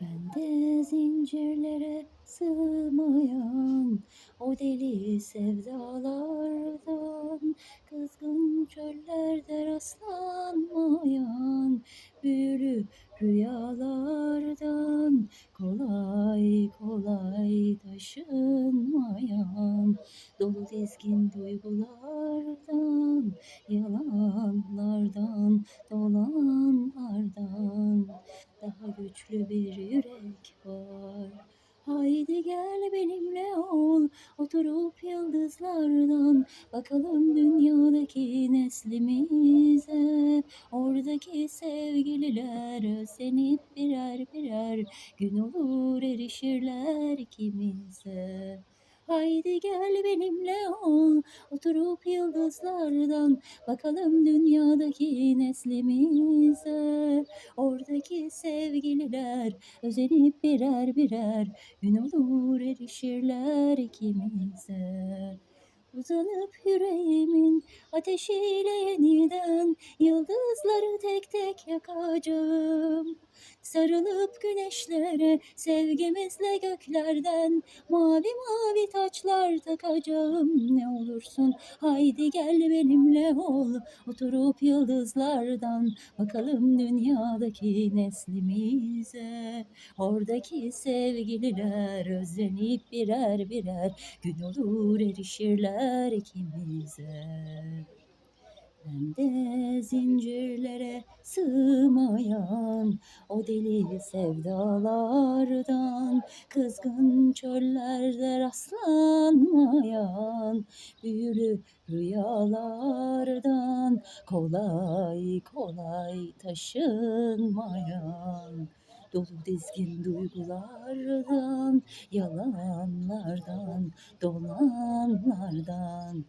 Bende zincirlere sığmayan o deli sevdalardan Kızgın çöllerde rastlanmayan büyülü rüyalardan Kolay kolay taşınmayan dolu dizgin duygulardan Yalanlardan güçlü bir yürek var. Haydi gel benimle ol, oturup yıldızlardan bakalım dünyadaki neslimize. Oradaki sevgililer özenip birer birer gün olur erişirler ikimize. Haydi gel benimle ol, oturup yıldızlardan bakalım dünyadaki neslimize. Oradaki sevgililer özenip birer birer gün olur erişirler ikimize. Uzanıp yüreğimin ateşiyle yeniden yıldızları tek tek yakacağım. Sarılıp güneşlere sevgimizle göklerden mavi mavi taçlar takacağım. Ne olursun haydi gel benimle ol oturup yıldızlardan bakalım dünyadaki neslimize. Oradaki sevgililer özlenip birer birer gün olur erişirler ikimize. Bende zincirlere sığmayan o deli sevdalardan Kızgın çöllerde rastlanmayan büyülü rüyalardan Kolay kolay taşınmayan dolu dizgin duygulardan Yalanlardan dolanlardan